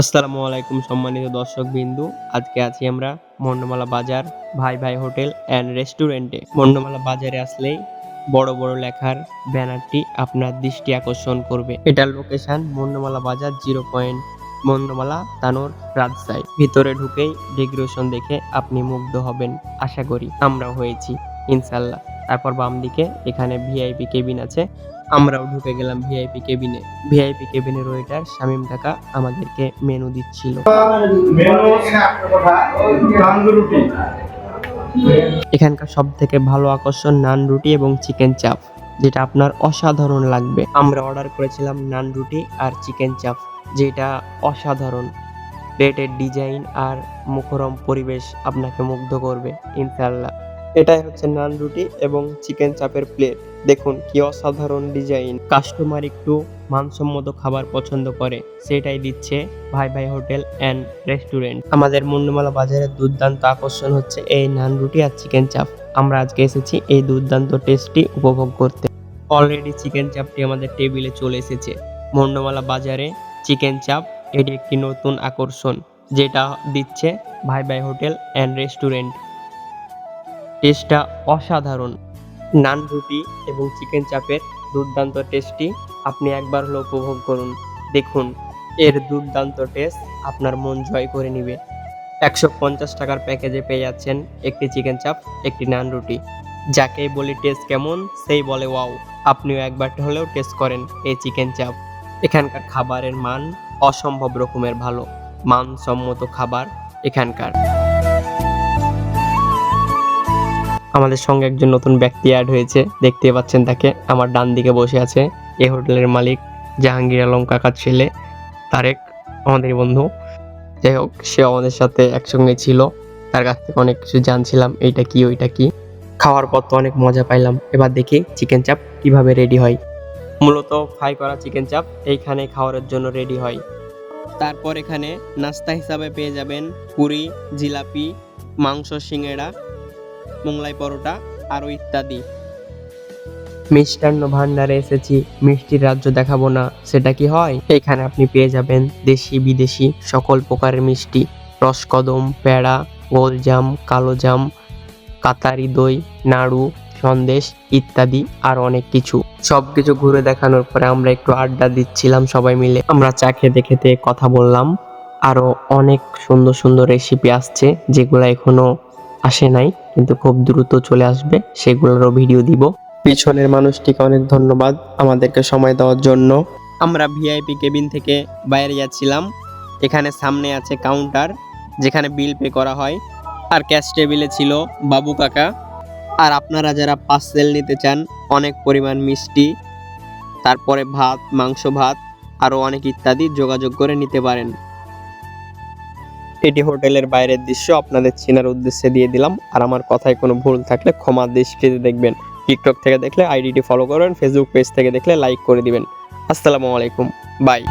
আসসালামু আলাইকুম সম্মানিত দর্শক বিন্দু আজকে আছি আমরা মন্ডমালা বাজার ভাই ভাই হোটেল অ্যান্ড রেস্টুরেন্টে। মন্ডমালা বাজারে আসলেই বড় বড় লেখার ব্যানারটি আপনার দৃষ্টি আকর্ষণ করবে। এটার লোকেশন মন্ডমালা বাজার জিরো পয়েন্ট মন্ডমালা তানোর রাজশাহী। ভিতরে ঢুকেই ডেকোরেশন দেখে আপনি মুগ্ধ হবেন, আশা করি। আমরাও হয়েছি, ইনশাল্লাহ। তারপর বাম দিকে এখানে ভিআইপি কেবিন আছে। আমরাও ঢুকে গেলাম ভিআইপি কেবিনে ভিআইপি কেবিনের ওয়েটার শামিম কাকা আমাদেরকে মেনু দিচ্ছিল। এখানকার সব থেকে ভালো আকর্ষণ নান রুটি এবং চিকেন চাপ যেটা আপনার অসাধারণ লাগবে। আমরা অর্ডার করেছিলাম নান রুটি আর চিকেন চাপ যেটা অসাধারণ। প্লেটের ডিজাইন আর মুখরম পরিবেশ আপনাকে মুগ্ধ করবে ইনশাল্লাহ এটাই হচ্ছে নান রুটি এবং চিকেন চাপের প্লেট। দেখুন, কি অসাধারণ ডিজাইন। কাস্টমার একটু মানসম্মত খাবার পছন্দ করে, সেটাই দিচ্ছে ভাই ভাই হোটেল অ্যান্ড রেস্টুরেন্ট। আমাদের মুন্ডমালা বাজারের দুর্দান্ত আকর্ষণ হচ্ছে এই নান রুটি আর চিকেন চাপ। আমরা আজকে এসেছি এই দুর্দান্ত টেস্টটি উপভোগ করতে। অলরেডি চিকেন চাপটি আমাদের টেবিলে চলে এসেছে। মুন্ডমালা বাজারে চিকেন চাপ, এটি একটি নতুন আকর্ষণ, যেটা দিচ্ছে ভাই ভাই হোটেল অ্যান্ড রেস্টুরেন্ট। টেস্টটা অসাধারণ। নান রুটি এবং চিকেন চাপের দুর্দান্ত টেস্টটি আপনি একবার হলেও উপভোগ করুন। দেখুন, এর দুর্দান্ত টেস্ট আপনার মন জয় করে নেবে। একশো পঞ্চাশ টাকার প্যাকেজে পেয়ে যাচ্ছেন একটি চিকেন চাপ, একটি নান রুটি। যাকেই বলি টেস্ট কেমন, সেই বলে ওয়াও। আপনিও একবার হলেও টেস্ট করেন এই চিকেন চাপ। এখানকার খাবারের মান অসম্ভব রকমের ভালো। মানসম্মত খাবার এখানকার। আমাদের সঙ্গে একজন নতুন ব্যক্তি অ্যাড হয়েছে। দেখতে পাচ্ছেন তাকে। আমার ডান দিকে বসে আছে এই হোটেলের মালিক, জাহাঙ্গীর আলম কাকার ছেলে, তারেক, আমাদের বন্ধু। যাই হোক সে আমাদের সাথে একসঙ্গে ছিল। তার কাছ থেকে অনেক কিছু জানছিলাম, এইটা কি, ওইটা কি। খাওয়ার পর তো অনেক মজা পাইলাম। এবার দেখি চিকেন চাপ কীভাবে রেডি হয়। মূলত ফ্রাই করা চিকেন চাপ এইখানে খাওয়ার জন্য রেডি হয়। তারপর এখানে নাস্তা হিসাবে পেয়ে যাবেন পুরি, জিলাপি, মাংস সিঙ্গেড়া মোংলাই পরোটা আরও ইত্যাদি। মিষ্টান্ন ভান্ডারে এসেছি, মিষ্টির রাজ্য দেখাবো না, সেটা কি হয়? এখানে আপনি পেয়ে যাবেন দেশি বিদেশি সকল প্রকারের মিষ্টি। রসকদম, পেড়া, গোলজাম, কালোজাম, কাতারি দই, নাড়ু, সন্দেশ ইত্যাদি আর অনেক কিছু। সবকিছু ঘুরে দেখানোর পরে আমরা একটু আড্ডা দিচ্ছিলাম সবাই মিলে। আমরা চা খেতে খেতে কথা বললাম। আরও অনেক সুন্দর সুন্দর রেসিপি আসছে, যেগুলো এখনও আসে নাই, কিন্তু খুব দ্রুত চলে আসবে, সেগুলোরও ভিডিও দিব। পিছনের মানুষটিকে অনেক ধন্যবাদ আমাদেরকে সময় দেওয়ার জন্য। আমরা ভিআইপি কেবিন থেকে বাইরে যাচ্ছিলাম। এখানে সামনে আছে কাউন্টার যেখানে বিল পে করা হয়। আর ক্যাশ টেবিলে ছিল বাবু কাকা। আর আপনারা যারা পার্সেল নিতে চান, অনেক পরিমাণ মিষ্টি, তারপরে ভাত, মাংস ভাত আরও অনেক ইত্যাদি যোগাযোগ করে নিতে পারেন। এটি হোটেলের বাইরের দৃশ্য আপনাদের চেনার উদ্দেশ্যে দিয়ে দিলাম। আর আমার কথায় কোনো ভুল থাকলে ক্ষমা দৃষ্টিতে দেখবেন। টিকটক থেকে দেখলে আইডিটি ফলো করবেন ফেসবুক পেজ থেকে দেখলে লাইক করে দিবেন। আসসালামু আলাইকুম। বাই